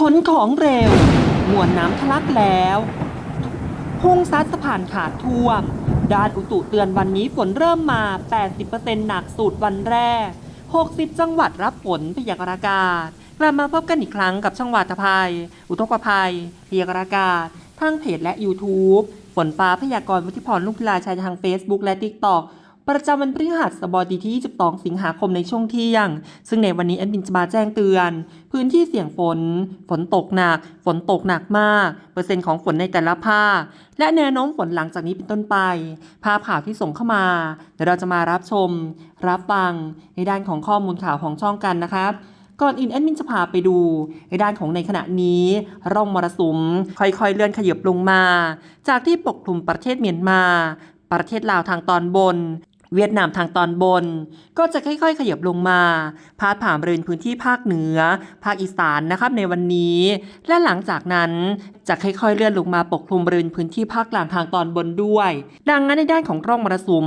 ขนของเร็ว มวลน้ำทะลักแล้ว พุ่งซัดสะพานขาดท่วม ด้านอุตุเตือนวันนี้ฝนเริ่มมา 80%หนักสุดวันแรก 60 จังหวัดรับฝนพยากรณ์อากาศ กลับมาพบกันอีกครั้งกับช่องวัตภัย อุทกภัย พยากรณ์อากาศ ทางเพจและ YouTube ฝนฟ้าพยากรณ์วุฒิพรลุงพิลาชัยทาง Facebook และ TikTok ประจำวันพฤหัสบดีที่ 22 สิงหาคมในช่วงเที่ยง ซึ่งในวันนี้แอดมินจะมาแจ้งเตือน พื้นที่เสี่ยงฝน ฝนตกหนัก ฝนตกหนักมาก เปอร์เซ็นต์ของฝนในแต่ละภาค และแนวโน้มฝนหลังจากนี้เป็นต้นไป ภาพข่าวที่ส่งเข้ามา เดี๋ยวเราจะมารับชม รับฟังในด้านของข้อมูลข่าวของช่องกันนะครับก่อนอื่นแอดมินจะพาไปดูในด้านของในขณะนี้ ร่องมรสุม ค่อยๆ เลื่อนขยับลงมา จากที่ปกคลุมประเทศเมียนมา ประเทศลาวทางตอนบน เวียดนามทางตอนบน ก็จะค่อยๆ ขยับลงมาพาดผ่านบริเวณพื้นที่ภาคเหนือ ภาคอีสานนะครับในวันนี้ และหลังจากนั้นจะค่อยๆเลื่อนลงมาปกคลุมบริเวณพื้นที่ภาคกลางทางตอนบนด้วย ดังนั้นในด้านของร่องมรสุม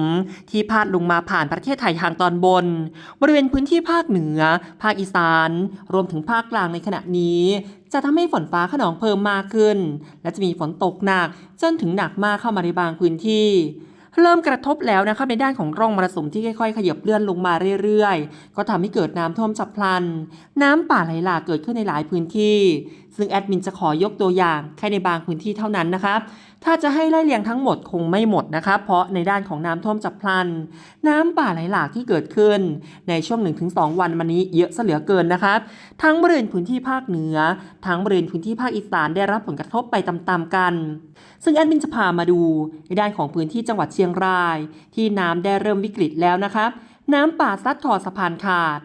ที่พาดลงมาผ่านประเทศไทยทางตอนบน บริเวณพื้นที่ภาคเหนือ ภาคอีสาน รวมถึงภาคกลางในขณะนี้จะทำให้ฝนฟ้าขนองเพิ่มมากขึ้น และจะมีฝนตกหนักจนถึงหนักมากเข้ามาในบางพื้นที่ เริ่มกระทบแล้วนะครับในด้านของร่องมรสุมที่ค่อยๆ ขยับเลื่อนลงมาเรื่อยๆ ก็ทำให้เกิดน้ำท่วมฉับพลัน น้ำป่าไหลหลากเกิดขึ้นในหลายพื้นที่ ซึ่งแอดมินจะขอยกตัวอย่างแค่ในบางพื้นที่เท่านั้นนะครับถ้าจะให้ไล่เลียงทั้งหมดคงไม่หมดนะครับเพราะในด้านของน้ำท่วมฉับพลัน น้ำป่าไหลหลากที่เกิดขึ้น ในช่วง 1-2 วันมานี้เยอะเสเหลือเกินนะครับทั้งบริเวณพื้นที่ภาคเหนือ ทั้งบริเวณพื้นที่ภาคอีสานได้รับผลกระทบไปตามๆกัน ซึ่งแอดมินจะพามาดูในด้านของพื้นที่จังหวัดเชียงราย ที่น้ำได้เริ่มวิกฤตแล้วนะครับน้ำป่าซัดทอดสะพานขาด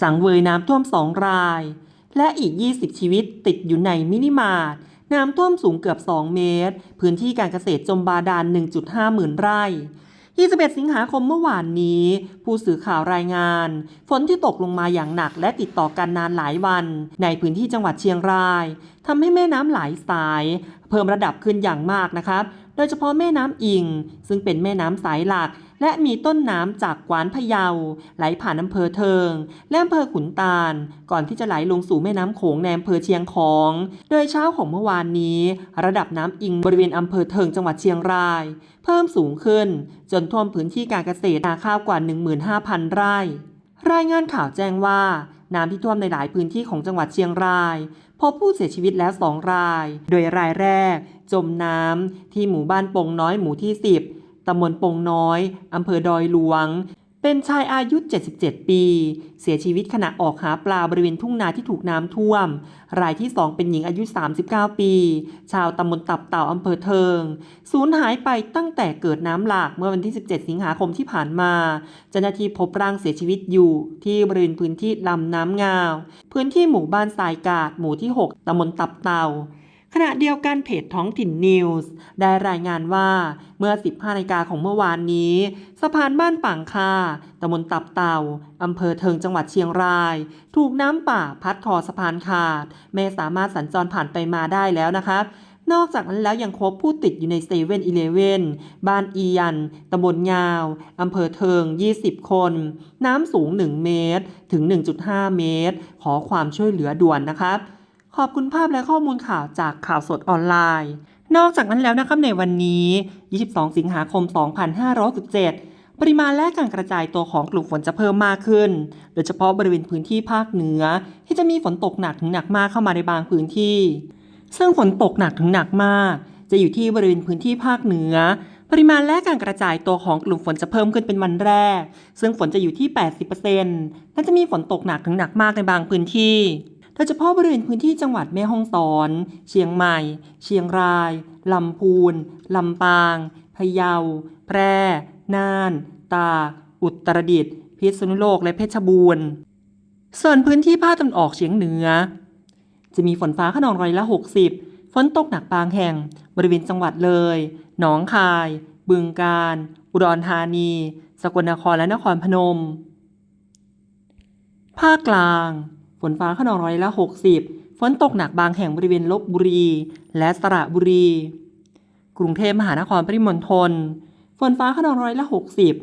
สังเวยน้ำท่วมสองราย และอีก 20 ชีวิตติดอยู่ในมินิมาร์ท น้ำท่วมสูงเกือบ 2 เมตร พื้นที่การเกษตรจมบาดาล 1.5 หมื่นไร่21สิงหาคมเมื่อวานนี้ ผู้สื่อข่าวรายงาน ฝนที่ตกลงมาอย่างหนักและติดต่อกันนานหลายวัน ในพื้นที่จังหวัดเชียงรายทำให้แม่น้ำหลายสาย เพิ่มระดับขึ้นอย่างมากนะครับ โดยเฉพาะแม่น้ำอิง ซึ่งเป็นแม่น้ำสายหลัก และมีต้นน้ำจากกวานพะเยา ไหลผ่านอำเภอเทิง และอำเภอขุนตาล ก่อนที่จะไหลลงสู่แม่น้ำโขงในอำเภอเชียงของ โดยเช้าของเมื่อวานนี้ ระดับน้ำอิงบริเวณอำเภอเทิงจังหวัดเชียงราย เพิ่มสูงขึ้น จนท่วมพื้นที่การเกษตรนาข้าวกว่า 15,000 ไร่ รายงานข่าวแจ้งว่าน้ำที่ท่วมในหลายพื้นที่ของจังหวัดเชียงราย พบผู้เสียชีวิตแล้ว2ราย โดยรายแรก จมน้ำที่หมู่บ้านปงน้อยหมู่ที่ 10 ตำบลปงน้อย อำเภอดอยหลวง เป็นชายอายุ 77 ปี เสียชีวิตขณะออกหาปลาบริเวณทุ่งนาที่ถูกน้ำท่วม รายที่ 2 เป็นหญิงอายุ 39 ปี ชาวตำบลตับเต่าอำเภอเทิง สูญหายไปตั้งแต่เกิดน้ำหลากเมื่อวันที่ 17 สิงหาคมที่ผ่านมา เจ้าหน้าที่พบร่างเสียชีวิตอยู่ ที่บริเวณพื้นที่ลำน้ำงาว พื้นที่หมู่บ้านทรายกาดหมู่ที่ 6ตำบลตับเต่า ขณะเดียวกันเพจท้องถิ่นนิวส์ได้รายงานว่าเมื่อ 15นาฬิกาของเมื่อวานนี้ สะพานบ้านป่างคาตำบลตับเต่าอำเภอเทิงจังหวัดเชียงราย ถูกน้ำป่าพัดคอสะพานขาด ไม่สามารถสัญจรผ่านไปมาได้แล้วนะครับนอกจากนั้นแล้วยังพบผู้ติดอยู่ในเซเว่นอีเลเว่นบ้านอียัน ตำบลยาว อำเภอเทิง 20 คน น้ำสูง 1 เมตร ถึง 1.5 เมตร ขอความช่วยเหลือด่วนนะครับ ขอบคุณภาพและข้อมูลข่าวจากข่าวสดออนไลน์ นอกจากนั้นแล้วนะครับในวันนี้ 22 สิงหาคม 2567 ปริมาณและการกระจายตัวของกลุ่มฝนจะเพิ่มมากขึ้น โดยเฉพาะบริเวณพื้นที่ภาคเหนือ ที่จะมีฝนตกหนักถึงหนักมากเข้ามาในบางพื้นที่ ซึ่งฝนตกหนักถึงหนักมาก จะอยู่ที่บริเวณพื้นที่ภาคเหนือ ปริมาณและการกระจายตัวของกลุ่มฝนจะเพิ่มขึ้นเป็นวันแรก ซึ่งฝนจะอยู่ที่ 80%และจะมีฝนตกหนักถึงหนักมากในบางพื้นที่ โดยเฉพาะบริเวณพื้นที่จังหวัดแม่ฮ่องสอน เชียงใหม่ เชียงราย ลำพูน ลำปาง พะเยา แพร่ น่าน ตาก อุตรดิตถ์ พิษณุโลก และเพชรบูรณ์ ส่วนพื้นที่ภาคตะวันออกเฉียงเหนือ จะมีฝนฟ้าขนองร้อยละ 60 ฝนตกหนักบางแห่ง บริเวณจังหวัดเลย หนองคาย บึงกาฬ อุดรธานี สกลนคร และนครพนม ภาคกลาง นฟ้าขนองร้อยละ 60 ฝนตกหนักบางแห่งบริเวณลบบุรี และสระบุรี กรุงเทพมหานครปริมณฑลฝนฟ้าขนองร้อยละ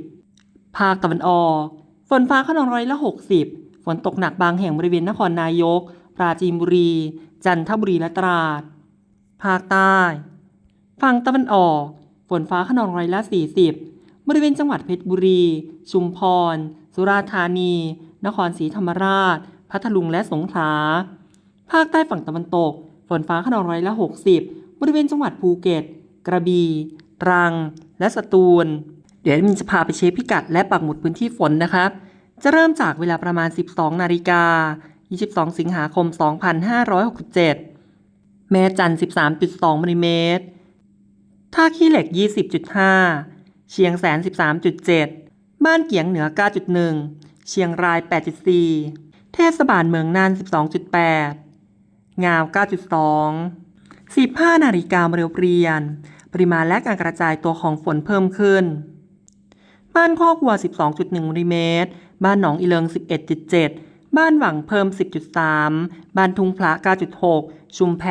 60 ภาคตะวันออก ฝนฟ้าขนองร้อยละ 60 ฝนตกหนักบางแห่งบริเวณนครนายก ปราจีนบุรี จันทบุรีและตราด ภาคใต้ ฝั่งตะวันออก ฝนฟ้าขนองร้อยละ 40 บริเวณจังหวัดเพชรบุรี ชุมพร สุราษฎร์ธานี นครศรีธรรมราช พัทลุงและสงขลา ภาคใต้ฝั่งตะวันตก ฝนฟ้าขนองร้อยละ60 บริเวณจังหวัดภูเก็ต กระบี่ตรัง และสตูล เดี๋ยวมินจะพาไปเช็คพิกัดและปักหมุดพื้นที่ฝนนะครับ จะเริ่มจากเวลาประมาณ 12 นาฬิกา 22 สิงหาคม 2567 แม่จันทร์13.2มิลลิเมตรท่าขี้เหล็ก 20.5 เชียงแสน 13.7 บ้านเกียงเหนือ 9.1 เชียงราย 8.4 เทศบาลเมืองน่าน 12.8 งาว 9.2 15 นาฬิกาเรียวเรียน ปริมาณและการกระจายตัวของฝนเพิ่มขึ้น บ้านคอกวัว 12.1มิลลิเมตร บ้านหนองอีเลิง 11.7 บ้านหวังเพิ่ม 10.3 บ้านทุงพระ 9.6 ชุมแพ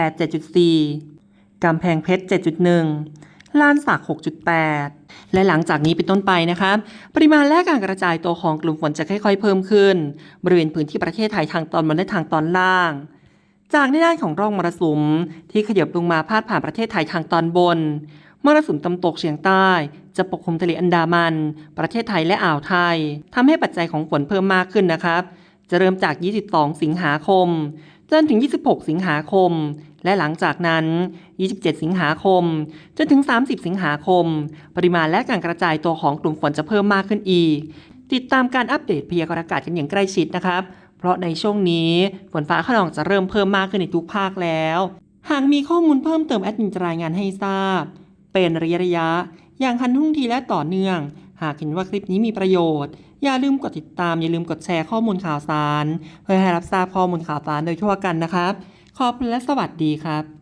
7.4 กำแพงเพชร 7.1 ลานสัก 6.8 และหลังจากนี้เป็นต้นไปนะครับปริมาณและการกระจายตัวของกลุ่มฝนจะค่อย ๆ เพิ่มขึ้น บริเวณพื้นที่ประเทศไทยทางตอนบนและทางตอนล่าง จากในด้านของร่องมรสุม ที่ขยับลงมาพาดผ่านประเทศไทยทางตอนบนมรสุมตะวันตกเฉียงใต้จะปกคลุมทะเลอันดามัน ประเทศไทยและอ่าวไทยทำให้ปัจจัยของฝนเพิ่มมากขึ้นนะครับ จะเริ่มจาก 22 สิงหาคม จนถึง 26 สิงหาคม และหลังจากนั้น 27 สิงหาคม จนถึง 30 สิงหาคม ปริมาณและการกระจายตัวของกลุ่มฝนจะเพิ่มมากขึ้นอีก ติดตามการอัปเดตพยากรณ์อากาศกันอย่างใกล้ชิดนะครับ เพราะในช่วงนี้ฝนฟ้าขนองจะเริ่มเพิ่มมากขึ้นในทุกภาคแล้ว หากมีข้อมูลเพิ่มเติมแอดมินจะรายงานให้ทราบ เป็นระยะระยะๆอย่างทันท่วงทีและต่อเนื่อง หากเห็นว่าคลิปนี้มีประโยชน์ อย่าลืมกดติดตามอย่าลืมกดแชร์ข้อมูลข่าวสาร เพื่อให้รับทราบข้อมูลข่าวสารโดยทั่วกันนะครับ ขอบคุณและสวัสดีครับ